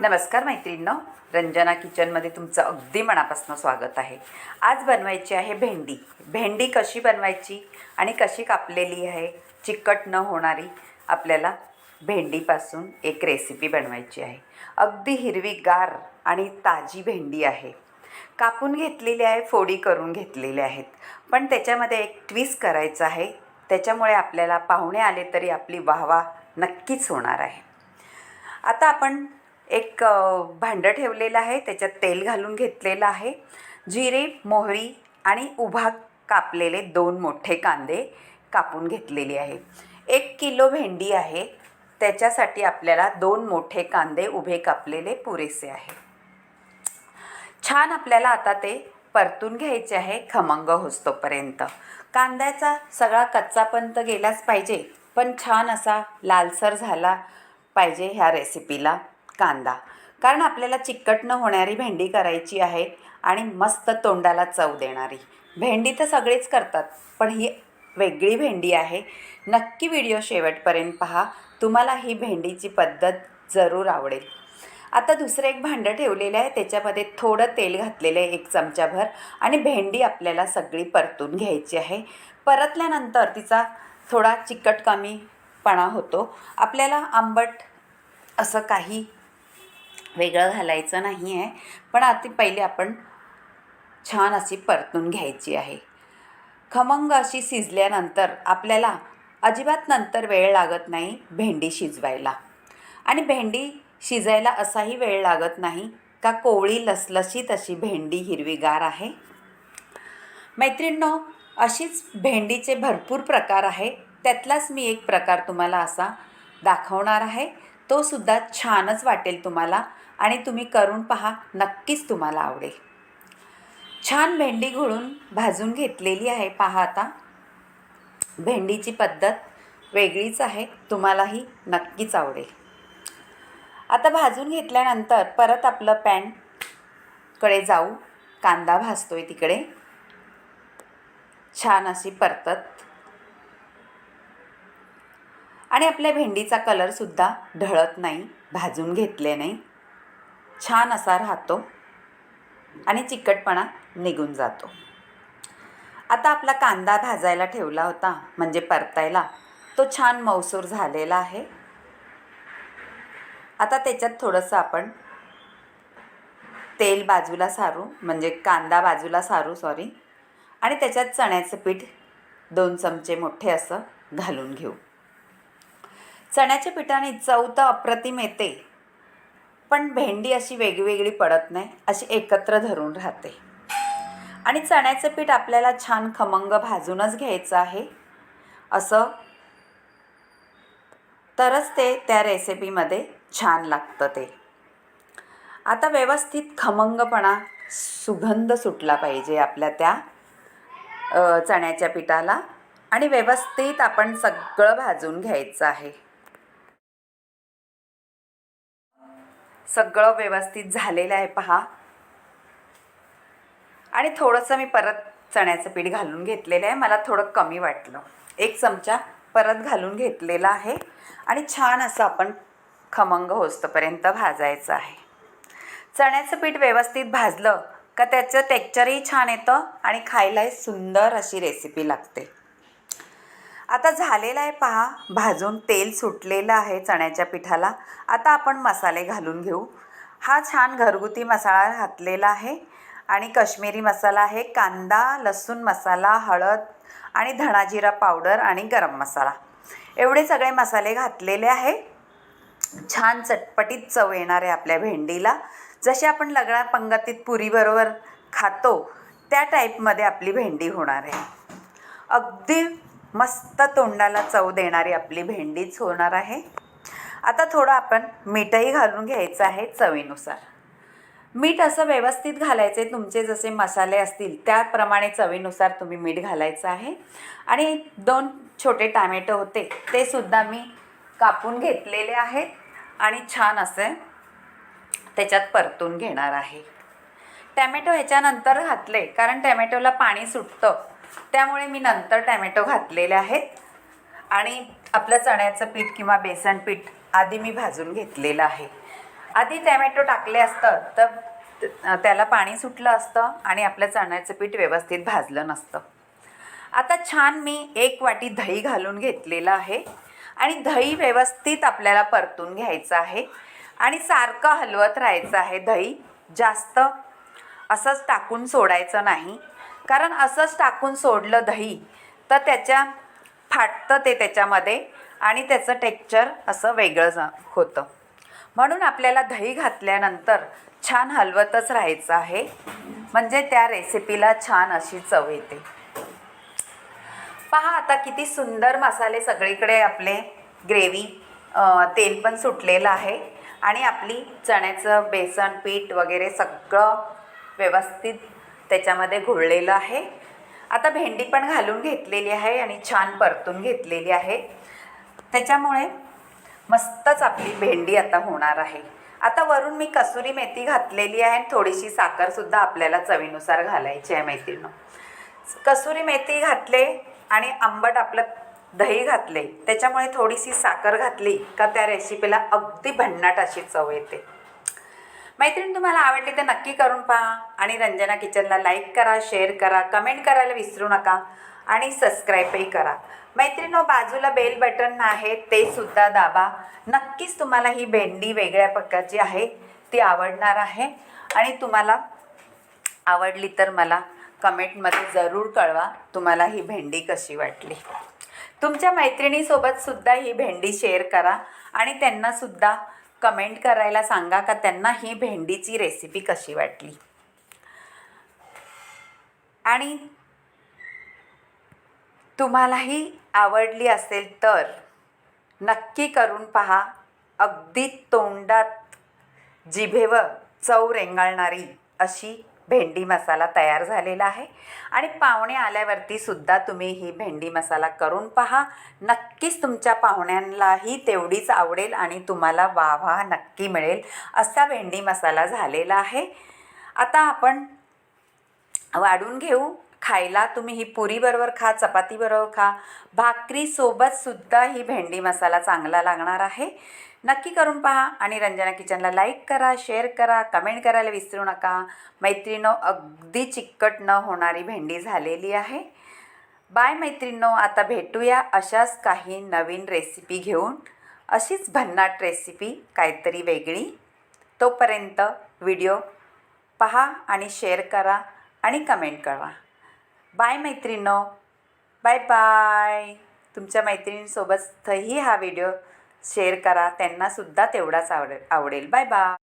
नमस्कार मैत्रिणींनो रंजना किचनमध्ये तुमचं अगदी मनापासून स्वागत आहे. आज बनवायची आहे भेंडी. भेंडी कशी बनवायची आणि कशी कापलेली आहे चिकट न होणारी आपल्याला भेंडीपासून एक रेसिपी बनवायची आहे. अगदी हिरवीगार आणि ताजी भेंडी आहे. कापून घेतलेली आहे फोडी करून घेतलेल्या आहेत. पण त्याच्यामध्ये एक ट्विस्ट करायचं आहे. त्याच्यामुळे आपल्याला पाहुणे आले तरी आपली वाहवा नक्कीच होणार आहे. आता आपण एक भांडं ठेवलेलं आहे त्याच्यात तेल घालून घेतलेलं आहे. जिरे मोहरी आणि उभा कापलेले दोन मोठे कांदे कापून घेतलेले आहे. एक किलो भेंडी आहे. त्याच्यासाठी आपल्याला दोन मोठे कांदे उभे कापलेले पुरेसे आहे. छान आपल्याला आता ते परतून घ्यायचे आहे खमंग होस्तोपर्यंत. कांद्याचा सगळा कच्चापंत गेलाच पाहिजे पण छान असा लालसर झाला पाहिजे ह्या रेसिपीला कांदा. कारण आपल्याला चिकट न होणारी भेंडी करायची आहे आणि मस्त तोंडाला चव देणारी. भेंडी तर सगळेच करतात पण ही वेगळी भेंडी आहे. नक्की व्हिडिओ शेवटपर्यंत पहा. तुम्हाला ही भेंडीची पद्धत जरूर आवडेल. आता दुसरं एक भांडं ठेवलेलं आहे. त्याच्यामध्ये थोडं तेल घातलेलं आहे एक चमचाभर आणि भेंडी आपल्याला सगळी परतून घ्यायची आहे. परतल्यानंतर तिचा थोडा चिकट कमीपणा होतो. आपल्याला आंबट असं काही वेगळं घालायचं नाही आहे पण आता पहिले आपण छान अशी परतून घ्यायची आहे. खमंग अशी शिजल्यानंतर आपल्याला अजिबात नंतर वेळ लागत नाही भेंडी शिजवायला. आणि भेंडी शिजायला असाही वेळ लागत नाही का कोवळी लसलशीत अशी भेंडी हिरवीगार आहे. मैत्रिणींनो अशीच भेंडीचे भरपूर प्रकार आहे. त्यातलाच मी एक प्रकार तुम्हाला असा दाखवणार आहे. तो सुद्धा छानच वाटेल तुम्हाला आणि तुम्ही करून पहा नक्कीच तुम्हाला आवडेल. छान भेंडी घोळून भाजून घेतलेली आहे. पहा आता. भेंडीची पद्धत वेगळीच आहे. तुम्हालाही नक्कीच आवडेल. आता भाजून घेतल्यानंतर परत आपलं पॅनकडे जाऊ. कांदा भाजतो आहे तिकडे. छान अशी परतत. आणि आपल्या भेंडीचा कलरसुद्धा ढळत नाही भाजून घेतले नाही. छान असा राहतो आणि चिकटपणा निघून जातो. आता आपला कांदा भाजायला ठेवला होता म्हणजे परतायला. तो छान मौसूर झालेला आहे. आता त्याच्यात थोडंसं आपण तेल बाजूला सारू म्हणजे कांदा बाजूला सारू सॉरी आणि त्याच्यात चण्याचं पीठ दोन चमचे मोठे असं घालून घेऊ. चण्याच्या पिठाने चव तर अप्रतिम येते. पण भेंडी अशी वेगवेगळी पडत नाही अशी एकत्र धरून राहते. आणि चण्याचं पीठ आपल्याला छान खमंग भाजूनच घ्यायचं आहे. असं तरच ते त्या रेसिपीमध्ये छान लागतं ते. आता व्यवस्थित खमंगपणा सुगंध सुटला पाहिजे आपल्या त्या चण्याच्या पिठाला. आणि व्यवस्थित आपण सगळं भाजून घ्यायचं आहे. सगळं व्यवस्थित झालेलं आहे पहा. आणि थोडंसं मी परत चण्याचं पीठ घालून घेतलेलं आहे. मला थोडं कमी वाटलं. एक चमचा परत घालून घेतलेला आहे. आणि छान असं आपण खमंग होस्तपर्यंत भाजायचं आहे. चण्याचं पीठ व्यवस्थित भाजलं का त्याचं टेक्चरही छान येतं आणि खायलाही सुंदर अशी रेसिपी लागते. आता झालेलं आहे पहा भाजून तेल सुटलेलं आहे चण्याच्या पिठाला. आता आपण मसाले घालून घेऊ. हा छान घरगुती मसाला घातलेला आहे. आणि काश्मीरी मसाला आहे कांदा लसूण मसाला हळद आणि धणाजिरा पावडर आणि गरम मसाला. एवढे सगळे मसाले घातलेले आहे. छान चटपटीत चव येणार आहे आपल्या भेंडीला. जशी आपण लग्ना पंगतीत पुरीबरोबर खातो त्या टाईपमध्ये आपली भेंडी होणार आहे. अगदी मस्त तोंडाला चव देणारी आपली भेंडीच होणार आहे. आता थोडं आपण मीठही घालून घ्यायचं आहे चवीनुसार. मीठ असं व्यवस्थित घालायचे तुमचे जसे मसाले असतील त्याप्रमाणे चवीनुसार तुम्ही मीठ घालायचं आहे. आणि दोन छोटे टामॅटो होते ते सुद्धा मी कापून घेतलेले आहेत आणि छान असे त्याच्यात परतून घेणार आहे. टॅमॅटो ह्याच्यानंतर घातले कारण टॅमॅटोला पाणी सुटतं. त्यामुळे मी नंतर टॅमॅटो घातलेले आहेत. आणि आपलं चण्याचं पीठ किंवा बेसन पीठ आधी मी भाजून घेतलेलं आहे. आधी टॅमॅटो टाकले असतं तर त्याला पाणी सुटलं असतं आणि आपलं चण्याचं पीठ व्यवस्थित भाजलं नसतं. आता छान मी एक वाटी दही घालून घेतलेलं आहे. आणि दही व्यवस्थित आपल्याला परतून घ्यायचं आहे. आणि सारखं हलवत राहायचं आहे दही. जास्त असंच टाकून सोडायचं नाही. कारण असंच टाकून सोडलं दही तर त्याच्या फाटतं ते त्याच्यामध्ये आणि त्याचं टेक्चर असं वेगळं जा होतं. म्हणून आपल्याला दही घातल्यानंतर छान हलवतच राहायचं आहे. म्हणजे त्या रेसिपीला छान अशी चव येते. पहा आता किती सुंदर मसाले सगळीकडे आपले ग्रेव्ही तेल पण सुटलेलं आहे आणि आपली चण्याचं बेसन पीठ वगैरे सगळं व्यवस्थित त्याच्यामध्ये घोळलेलं आहे. आता भेंडी पण घालून घेतलेली आहे आणि छान परतून घेतलेली आहे. त्याच्यामुळे मस्तच आपली भेंडी आता होणार आहे. आता वरून मी कसुरी मेथी घातलेली आहे आणि थोडीशी साखरसुद्धा आपल्याला चवीनुसार घालायची आहे मेथीनं कसुरी मेथी घातले आणि आंबट आपलं दही घातले. त्याच्यामुळे थोडीशी साखर घातली का त्या रेसिपीला अगदी भन्नाट अशी चव येते. मैत्रीण तुम्हाला आवडली तर नक्की करून पहा आणि रंजना किचनला लाईक करा शेअर करा कमेंट करायला विसरू नका आणि सबस्क्राईबही करा. मैत्रिणो बाजूला बेल बटन आहे ते सुद्धा दाबा. नक्कीच तुम्हाला ही भेंडी वेगळ्या प्रकारची आहे ती आवडणार आहे. आणि तुम्हाला आवडली तर मला कमेंटमध्ये जरूर कळवा तुम्हाला ही भेंडी कशी वाटली. तुमच्या मैत्रिणीसोबत सुद्धा ही भेंडी शेअर करा आणि त्यांनासुद्धा कमेंट करायला सांगा का त्यांना ही भेंडीची रेसिपी कशी वाटली? आणि तुम्हालाही आवडली असेल तर नक्की करून पहा. अगदी तोंडात जिभेवर चव रेंगाळणारी अशी भेंडी मसाला तयार झालेला आहे. आणि पाहुणे आल्यावरती सुद्धा तुम्ही ही भेंडी मसाला करून पहा. नक्कीच तुमच्या पाहुण्यांनाही तेवढीच आवडेल आणि तुम्हाला वा वाह नक्की मिळेल असा भेंडी मसाला झालेला आहे. आता आपण वाढून घेऊ. खायला तुम्ही ही पुरीबरोबर खा चपातीबरोबर खा. भाकरीसोबतसुद्धा ही भेंडी मसाला चांगला लागणार आहे. नक्की करून पहा आणि रंजना किचनला लाईक करा शेअर करा कमेंट करायला विसरू नका. मैत्रिणो अगदी चिकट न होणारी भेंडी झालेली आहे. बाय मैत्रिणो आता भेटूया अशाच काही नवीन रेसिपी घेऊन. अशीच भन्नाट रेसिपी काहीतरी वेगळी. तोपर्यंत व्हिडिओ पहा आणि शेअर करा आणि कमेंट करा. बाय मैत्रिणो बाय बाय. तुमच्या मैत्रिणींसोबतही हा व्हिडिओ शेअर करा. त्यांनासुद्धा तेवढाच आवडेल. आवडेल. Bye bye.